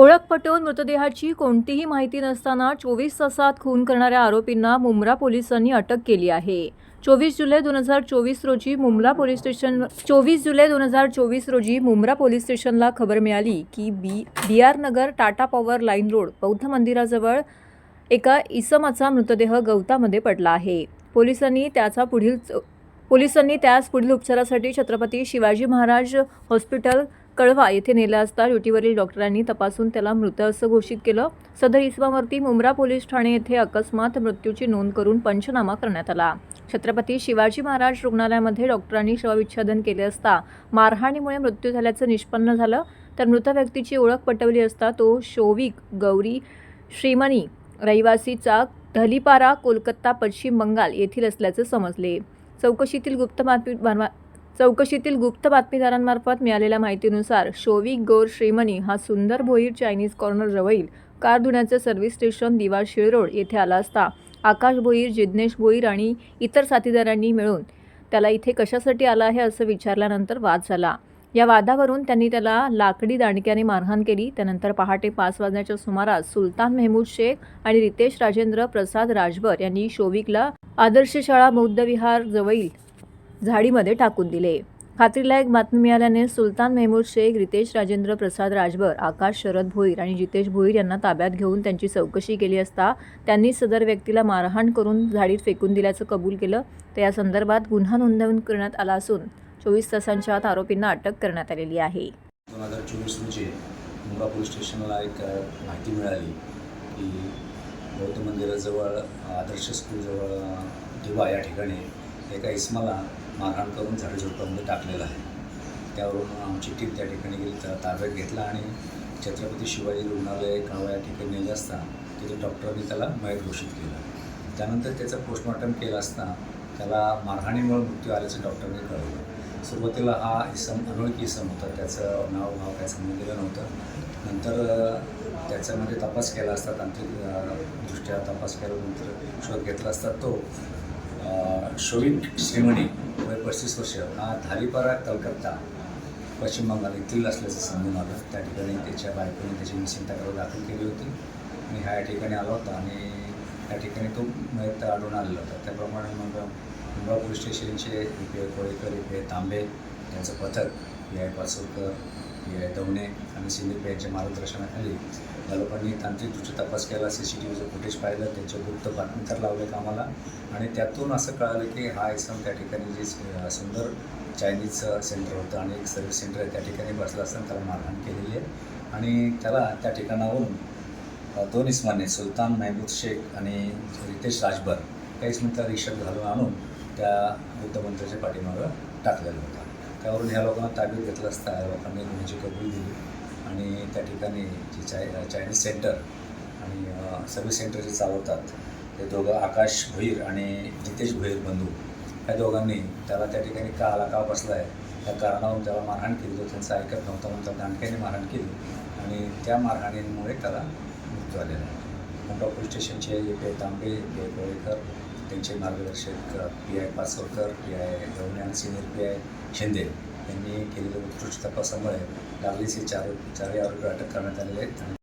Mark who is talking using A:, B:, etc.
A: ओळख पटवून मृतदेहाची कोणतीही माहिती नसताना चोवीस तासात खून करणाऱ्या आरोपींना मुंब्रा पोलिसांनी अटक केली आहे. चोवीस जुलै दोन हजार चोवीस रोजी मुंब्रा पोलीस स्टेशन चोवीस जुलै दोन हजार चोवीस रोजी मुंब्रा पोलीस स्टेशनला खबर मिळाली की B B R Nagar Tata power line road बौद्ध मंदिराजवळ एका इसमाचा मृतदेह गवतामध्ये पडला आहे. पोलिसांनी त्याचा पुढील पोलिसांनी त्यास पुढील उपचारासाठी छत्रपती शिवाजी महाराज हॉस्पिटल कळवा येथे नेलं असता ड्युटीवरील डॉक्टरांनी तपासून त्याला मृत असं घोषित केलं. सदर इसमावरती मुंब्रा पोलीस ठाणे येथे अकस्मात मृत्यूची नोंद करून पंचनामा करण्यात आला. छत्रपती शिवाजी महाराज रुग्णालयामध्ये डॉक्टरांनी शवविच्छेदन केले असता मारहाणीमुळे मृत्यू झाल्याचं निष्पन्न झालं. तर मृत व्यक्तीची ओळख पटवली असता तो शोविक गौरी श्रीमणी रहिवासी चाक धलीपारा कोलकाता पश्चिम बंगाल येथील असल्याचं समजले. चौकशीतील गुप्त बातमी चौकशीतील गुप्त बातमीदारांमार्फत मिळालेल्या माहितीनुसार शोविक गौर श्रीमणी हा सुंदर भोईर चायनीज कॉर्नर जवळील कार धुण्याचे सर्व्हिस स्टेशन दिवा शिळरोड येथे आला असता आकाश भोईर जिज्ञेश भोईर आणि इतर साथीदारांनी मिळून त्याला इथे कशासाठी आला आहे असं विचारल्यानंतर वाद झाला. या वादावरून त्यांनी त्याला लाकडी दांडक्याने मारहाण केली. त्यानंतर पहाटे पाच वाजण्याच्या सुमारास सुलतान मेहमूद शेख आणि रितेश राजेंद्र प्रसाद राजभर यांनी शोविकला आदर्श शाळा बौद्ध विहार जवळील झाडीमध्ये टाकून दिले. खात्रीलायक बातमी मिळाल्याने सुलतान मेहमूद शेख रितेश राजेंद्र प्रसाद राजभर आकाश शरद भोईर आणि जितेश भोईर यांना ताब्यात घेऊन त्यांची चौकशी केली असता त्यांनी सदर व्यक्तीला मारहाण करून झाडीत फेकून दिल्याचं कबूल केलं. तर या संदर्भात गुन्हा नोंदवून करण्यात आला असून चोवीस तासांच्या आत आरोपींना अटक करण्यात आलेली आहे.
B: दोन हजार चोवीस रोजी मुंबा पोलीस स्टेशनला एक माहिती मिळाली की बौद्ध मंदिराजवळ आदर्श स्कूलजवळ दिवा या ठिकाणी एका इसमाला मारहाण करून झाडेझुडपामध्ये टाकलेलं आहे. त्यावरून आमची टीम त्या ठिकाणी गेली त्या ताब्यात घेतला आणि छत्रपती शिवाजी रुग्णालय गावा या ठिकाणी नेलं असता तिथे डॉक्टरांनी त्याला मयत घोषित केलं. त्यानंतर त्याचं पोस्टमॉर्टम केलं असता त्याला मारहाणीमुळे मृत्यू आल्याचं डॉक्टरांनी कळवलं. सुरुवातीला हा इसम अनोळखी इसम होता. त्याचं नाव भाव काय समजलेलं नव्हतं. नंतर त्याच्यामध्ये तपास केला असता तांत्रिक दृष्ट्या तपास केल्यानंतर शोध घेतला असता तो. शोविक श्रीमणी वय पस्तीस वर्ष. हा धारीपारा कलकत्ता पश्चिम बंगाल येथील असल्याचं समजून आलं. त्या ठिकाणी त्याच्या बायकोने त्याची मिसिंग तक्रार दाखल केली होती. मी ह्या ठिकाणी आला होता आणि त्या ठिकाणी तो मयत आढळून आलेला होता. त्याप्रमाणे मग मुंबई पोलीस स्टेशनचे ए कोळेकर ए तांबे त्यांचं पथक P I Pachorkar P I Davane आणि सिंदीप यांच्या मार्गदर्शनाखाली या लोकांनी तांत्रिक दृष्टी तपास केला. सी सी टी व्हीचं फुटेज पाहिलं त्यांचे गुप्त बातमीदार लावले कामाला आणि त्यातून असं कळालं की हा इसम त्या ठिकाणी जे सुंदर चायनीज सेंटर होतं आणि एक सर्व्हिस सेंटर त्या ठिकाणी बसला असताना त्याला मारहाण केलेली आहे. आणि त्याला त्या ठिकाणाहून दोन इस्माने सुलतान महमूद शेख आणि रितेश राजभर या इस्मांचा रिक्षक घालून आणून त्या बुद्ध पाठीमागं टाकलेलं होतं. त्यावरून ह्या लोकांना ताब्यात घेतलं असता या लोकांनी गुन्ह्याची कबूल दिली. आणि त्या ठिकाणी जे चाय चायनीज सेंटर आणि सर्व्हिस सेंटर जे चालवतात ते दोघं आकाश भोईर आणि जितेश भोईर बंधू या दोघांनी त्याला त्या ठिकाणी का आला का बसला आहे त्या कारणावरून त्याला मारहाण केली. तो त्यांचं ऐकत नव्हता म्हणून त्या दांडक्याने मारहाण केली. आणि त्या मारहाणीमुळे त्याला मृत्यू आलेला आहे. मुंबा पोलीस स्टेशनचे जे पी तांबे ए कोळेकर त्यांचे मार्गदर्शक P I Pasavkar P I Gavane आणि सिनियर पी आय शिंदे यांनी केलेल्या उत्कृष्ट तपासामुळे लागलीचे चार चारही आरोपी अटक करण्यात आलेले आहेत.